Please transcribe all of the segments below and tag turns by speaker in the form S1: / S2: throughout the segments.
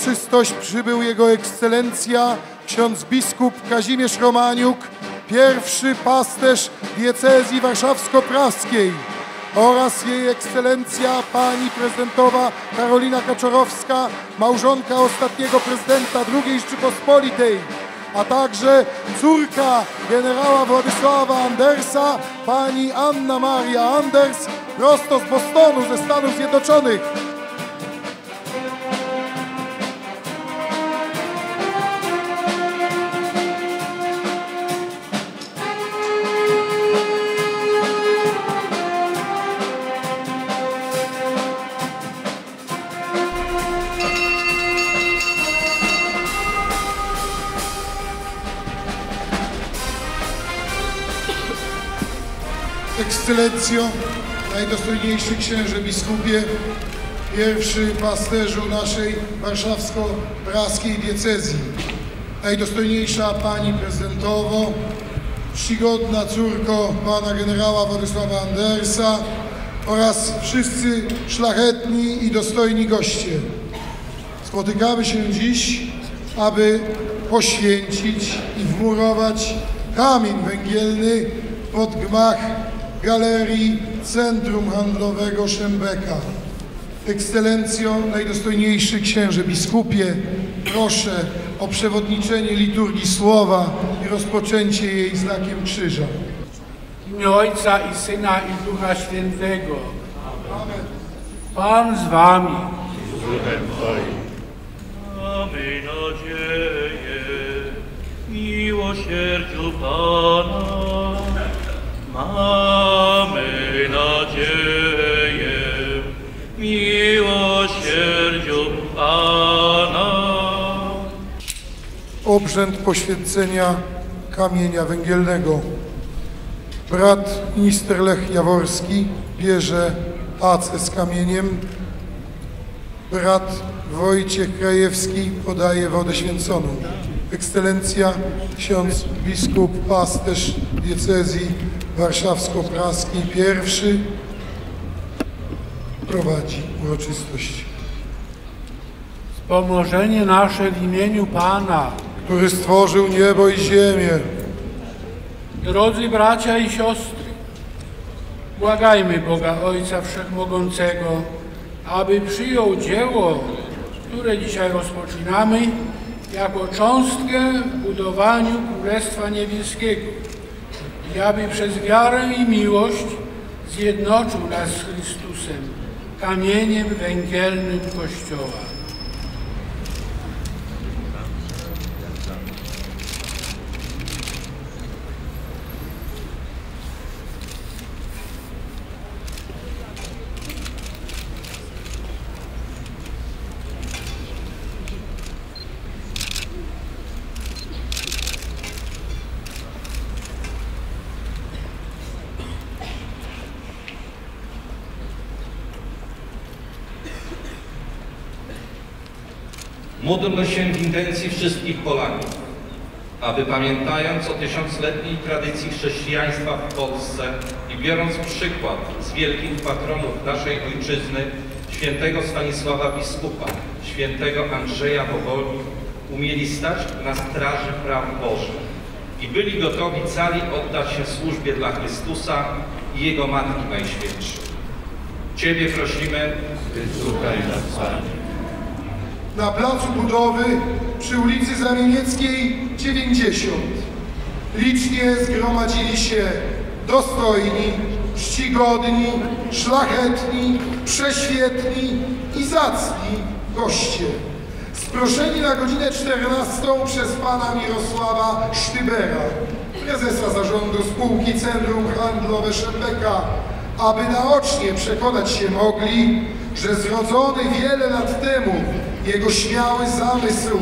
S1: Uroczystość przybył Jego Ekscelencja ksiądz biskup Kazimierz Romaniuk, pierwszy pasterz diecezji warszawsko-praskiej oraz Jej Ekscelencja pani prezydentowa Karolina Kaczorowska, małżonka ostatniego prezydenta II Rzeczypospolitej, a także córka generała Władysława Andersa, pani Anna Maria Anders, prosto z Bostonu ze Stanów Zjednoczonych. Ekscelencjo, najdostojniejszy księże biskupie, pierwszy pasterzu naszej warszawsko-praskiej diecezji, najdostojniejsza pani prezydentowo, czcigodna córko pana generała Władysława Andersa oraz wszyscy szlachetni i dostojni goście. Spotykamy się dziś, aby poświęcić i wmurować kamień węgielny pod gmach Galerii Centrum Handlowego Szembeka. Ekscelencjo, najdostojniejszy księże biskupie, proszę o przewodniczenie liturgii słowa i rozpoczęcie jej znakiem krzyża.
S2: W imię Ojca i Syna i Ducha Świętego. Pan z wami.
S3: Mamy nadzieję miłosierdziu Pana. Mamy nadzieję miłosierdziu Pana.
S1: Obrzęd poświęcenia kamienia węgielnego. Brat minister Lech Jaworski bierze pacę z kamieniem. Brat Wojciech Krajewski podaje wodę święconą. Ekscelencja ksiądz biskup pasterz diecezji warszawsko-praskiej pierwszy prowadzi uroczystość.
S2: Wspomożenie nasze w imieniu Pana.
S1: który stworzył niebo i ziemię.
S2: Drodzy bracia i siostry, błagajmy Boga Ojca Wszechmogącego, aby przyjął dzieło, które dzisiaj rozpoczynamy, jako cząstkę w budowaniu Królestwa Niebieskiego i aby przez wiarę i miłość zjednoczył nas z Chrystusem, kamieniem węgielnym Kościoła.
S4: Módlmy się w intencji wszystkich Polaków, aby pamiętając o tysiącletniej tradycji chrześcijaństwa w Polsce i biorąc przykład z wielkich patronów naszej ojczyzny, świętego Stanisława Biskupa, świętego Andrzeja Boboli, umieli stać na straży praw Bożych i byli gotowi cali oddać się służbie dla Chrystusa i Jego Matki Najświętszej. Ciebie prosimy, wysłuchaj nas, Panie.
S1: Na placu budowy przy ulicy Zamienieckiej 90. Licznie zgromadzili się dostojni, czcigodni, szlachetni, prześwietni i zacni goście. Sproszeni na godzinę 14 przez pana Mirosława Sztybera, prezesa zarządu spółki Centrum Handlowe Szembeka, aby naocznie przekonać się mogli, że zrodzony wiele lat temu jego śmiały zamysł,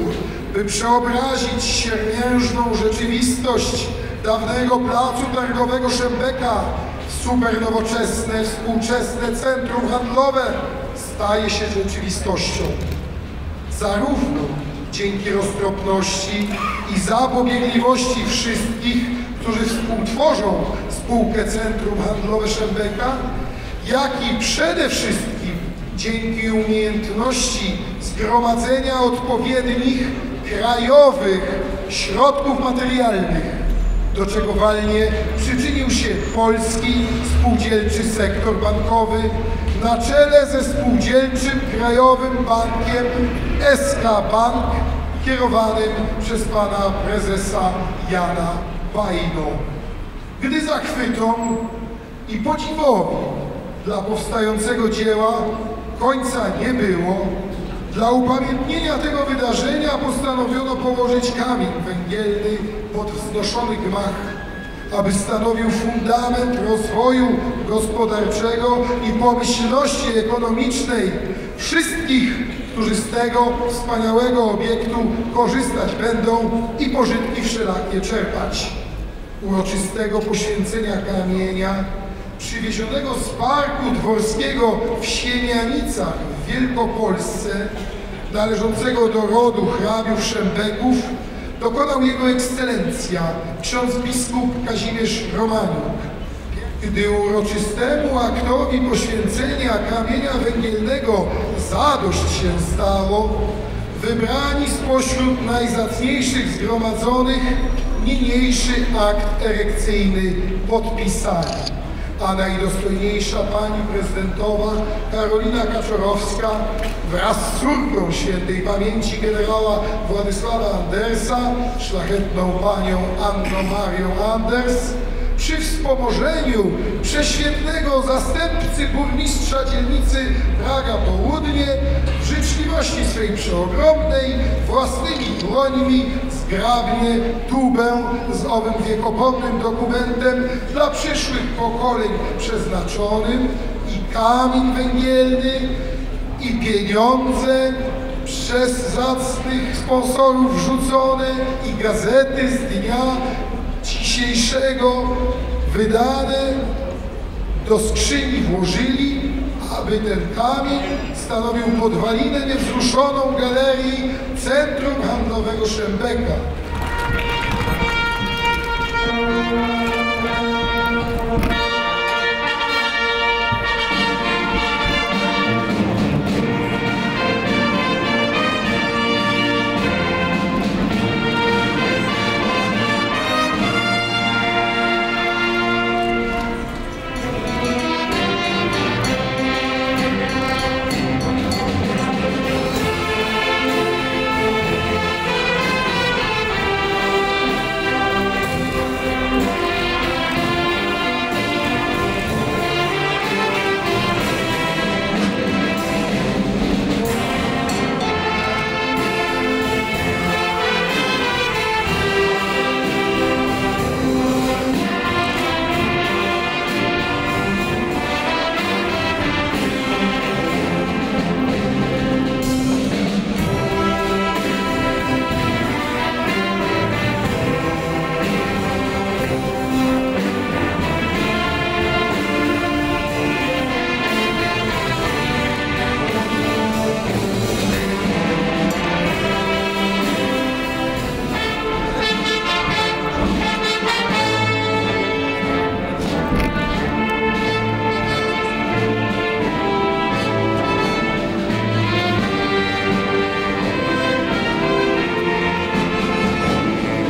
S1: by przeobrazić siermiężną rzeczywistość dawnego placu targowego Szembeka w supernowoczesne, współczesne centrum handlowe, staje się rzeczywistością. Zarówno dzięki roztropności i zapobiegliwości wszystkich, którzy współtworzą spółkę Centrum Handlowe Szembeka, jak i przede wszystkim dzięki umiejętności zgromadzenia odpowiednich krajowych środków materialnych, do czego walnie przyczynił się polski spółdzielczy sektor bankowy na czele ze spółdzielczym Krajowym Bankiem SK Bank kierowanym przez pana prezesa Jana Bajno. Gdy zachwytom i podziwowi dla powstającego dzieła końca nie było, dla upamiętnienia tego wydarzenia postanowiono położyć kamień węgielny pod wznoszony gmach, aby stanowił fundament rozwoju gospodarczego i pomyślności ekonomicznej wszystkich, którzy z tego wspaniałego obiektu korzystać będą i pożytki wszelakie czerpać. Uroczystego poświęcenia kamienia przywiezionego z parku dworskiego w Siemianicach w Wielkopolsce, należącego do rodu hrabiów Szembeków, dokonał jego ekscelencja, ksiądz biskup Kazimierz Romaniuk. Gdy uroczystemu aktowi poświęcenia kamienia węgielnego zadość się stało, wybrani spośród najzacniejszych zgromadzonych niniejszy akt erekcyjny podpisali a najdostojniejsza pani prezydentowa Karolina Kaczorowska wraz z córką świętej pamięci generała Władysława Andersa, szlachetną panią Anną Marią Anders, przy wspomożeniu prześwietnego zastępcy burmistrza dzielnicy Praga Południe w życzliwości swej przeogromnej własnymi dłońmi zgrabnie tubę z owym wiekopomnym dokumentem dla przyszłych pokoleń przeznaczonym i kamień węgielny i pieniądze przez zacnych sponsorów wrzucone i gazety z dnia dzisiejszego wydane do skrzyni włożyli, aby ten kamień stanowił podwalinę niewzruszoną galerii Centrum Handlowego Szembeka.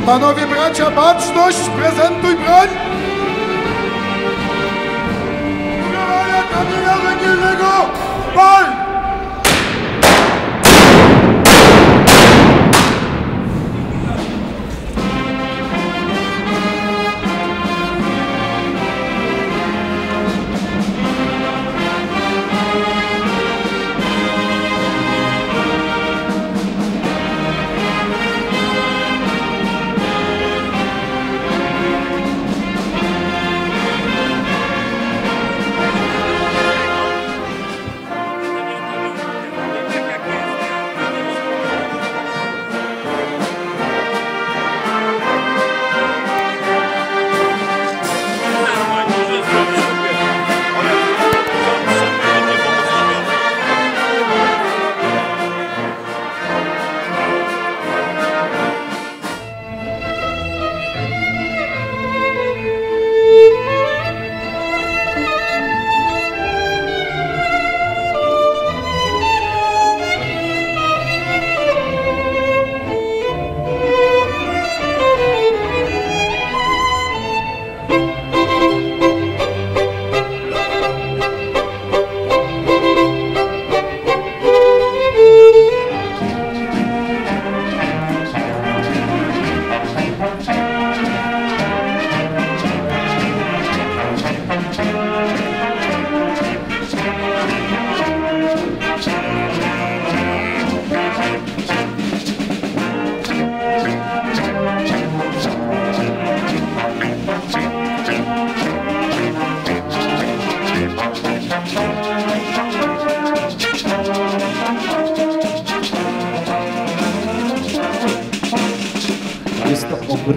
S1: Panowie bracia, baczność, prezentuj broń! Używania kamienia węgielnego, pal!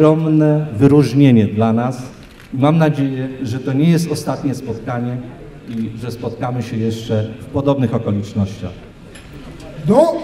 S5: Ogromne wyróżnienie dla nas. Mam nadzieję, że to nie jest ostatnie spotkanie i że spotkamy się jeszcze w podobnych okolicznościach.
S1: Do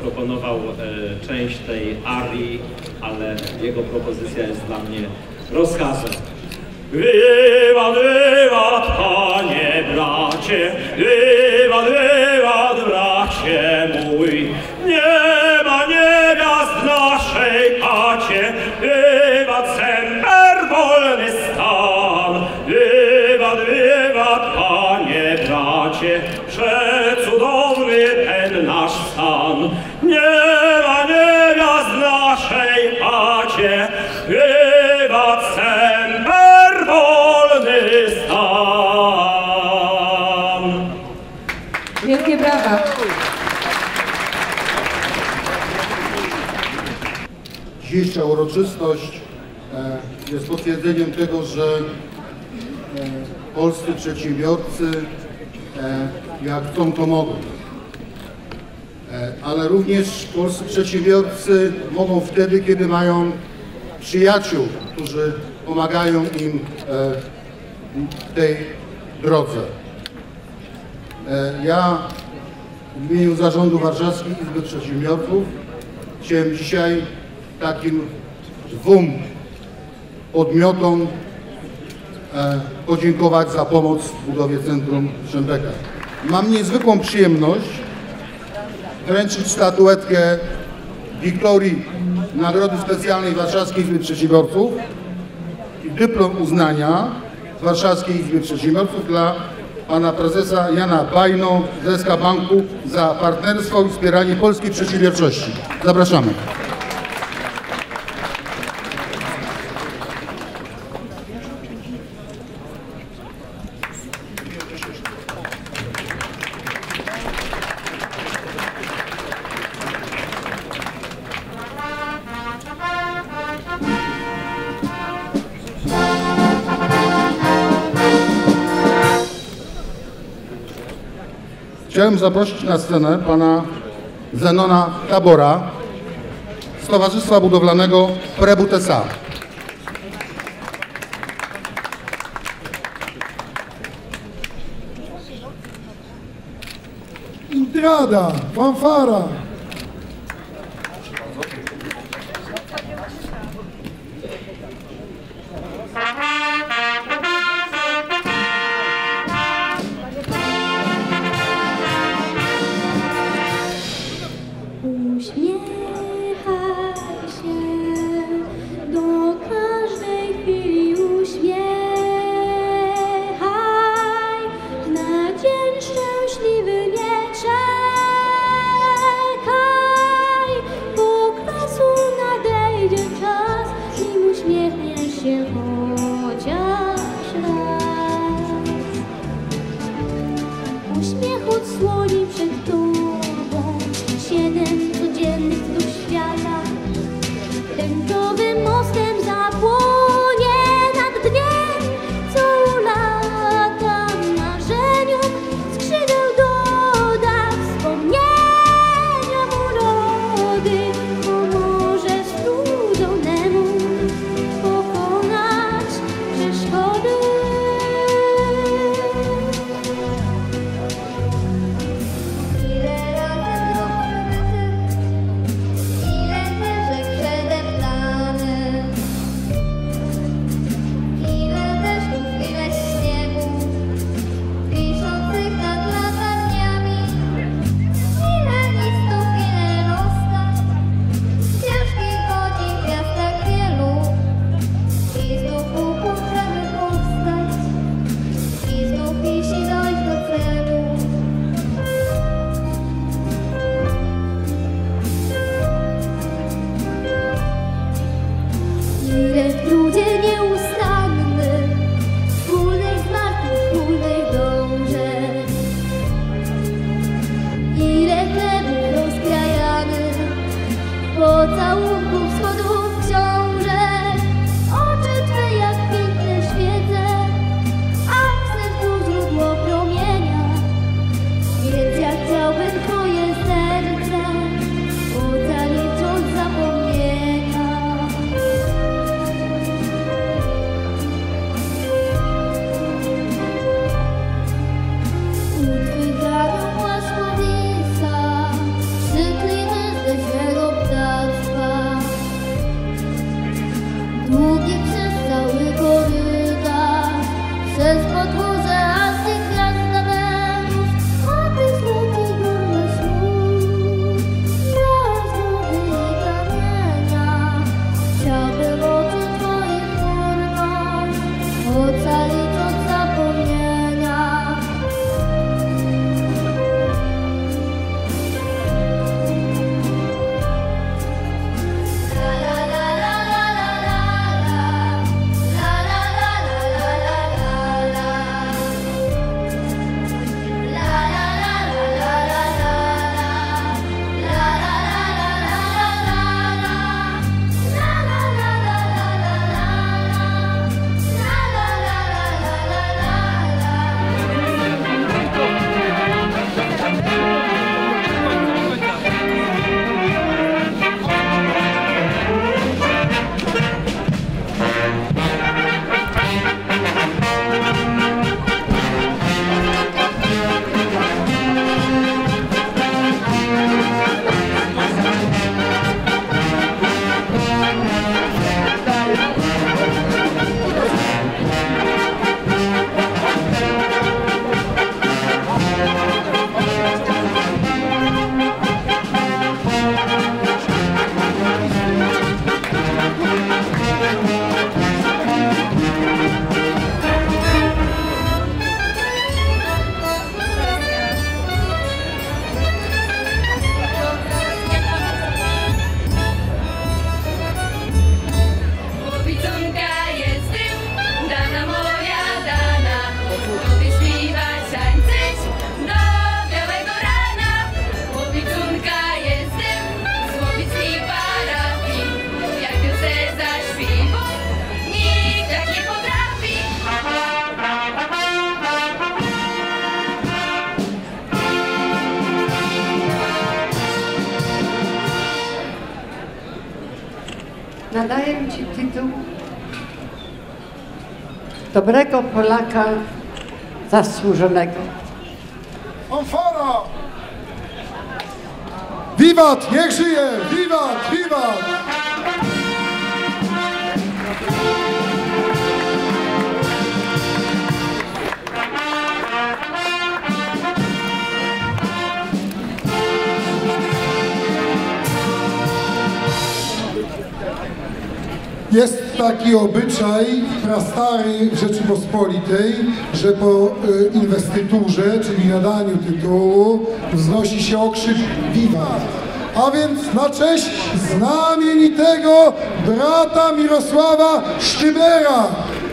S6: zaproponował e, część tej arii, ale jego propozycja jest dla mnie rozkazem. Wiwat, wiwat, panie bracie, wiwat, wiwat, bracie mój. Nie ma niewiast w naszej chacie, wiwat, semper wolny stan. Wiwat, wiwat, panie bracie,
S7: Dzisiejsza uroczystość e, jest potwierdzeniem tego, że e, polscy przedsiębiorcy e, jak chcą, to mogą. Ale również polscy przedsiębiorcy mogą wtedy, kiedy mają przyjaciół, którzy pomagają im w tej drodze. Ja w imieniu Zarządu Warszawskiej Izby Przedsiębiorców chciałem dzisiaj takim dwóm podmiotom e, podziękować za pomoc w budowie Centrum Szembeka. Mam niezwykłą przyjemność wręczyć statuetkę Wiktorii Nagrody Specjalnej Warszawskiej Izby Przedsiębiorców i dyplom uznania Warszawskiej Izby Przedsiębiorców dla pana prezesa Jana Bajno z SK Banku za partnerstwo i wspieranie polskiej przedsiębiorczości. Zapraszamy. Chciałem zaprosić na scenę pana Zenona Tabora z Towarzystwa Budowlanego Prebut S.A.
S1: Intrada, fanfara.
S8: Dobrego Polaka zasłużonego.
S1: Fanfara! Wiwat, niech żyje! Wiwat, wiwat! Jest taki obyczaj prastary Rzeczypospolitej, że po y, inwestyturze, czyli nadaniu tytułu, wznosi się okrzyk Wiwat. A więc na cześć znamienitego brata Mirosława Sztybera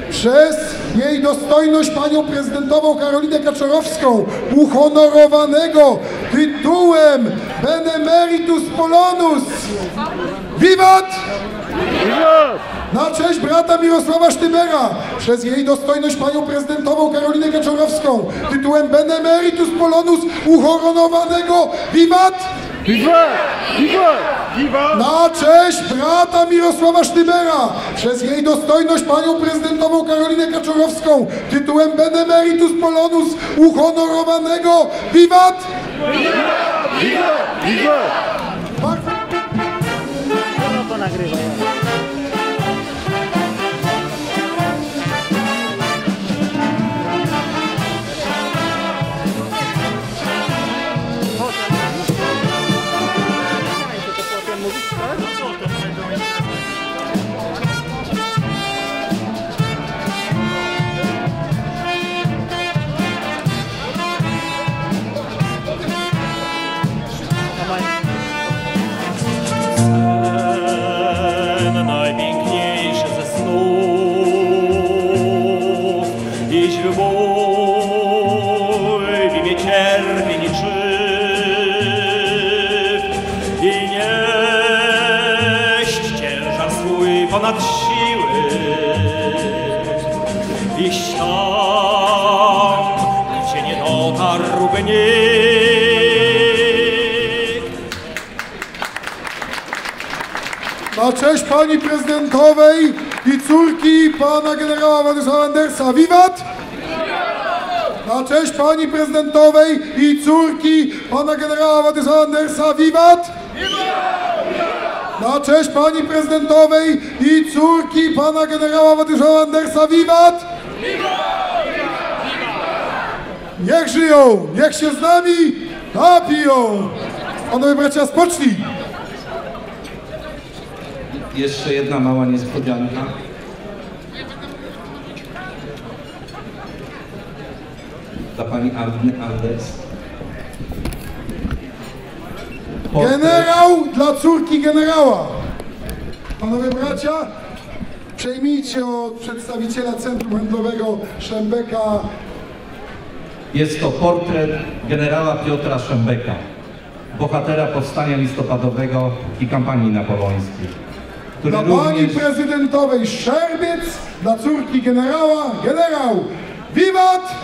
S1: przez jej dostojność panią prezydentową Karolinę Kaczorowską uhonorowanego tytułem Benemeritus Polonus. Wiwat! Na cześć brata Mirosława Sztybera. Przez jej dostojność panią prezydentową Karolinę Kaczorowską tytułem Benemeritus Polonus uhonorowanego Wiwat! Na cześć brata Mirosława Sztybera. Przez jej dostojność panią prezydentową Karolinę Kaczorowską tytułem Benemeritus Polonus uhonorowanego. Wiwat! Bardzo-
S6: Sen
S1: Cześć pani prezydentowej i córki pana generała Władysława Andersa. Wiwat! Na cześć pani prezydentowej i córki pana generała Władysława Andersa. Wiwat! Na cześć pani prezydentowej i córki pana generała Władysława Andersa. Wiwat! Niech żyją, niech się z nami napiją. Panowie bracia, spocznij.
S4: Jeszcze jedna mała niespodzianka. Dla pani Arny. Portret-
S1: Generał dla córki generała. Panowie bracia, przejmijcie od przedstawiciela Centrum Handlowego Szembeka
S4: Jest to portret generała Piotra Szembeka, bohatera powstania listopadowego i kampanii napoleońskiej, który
S1: dla pani
S4: również
S1: prezydentowej Szerbiec, dla córki generała, generał. Wiwat!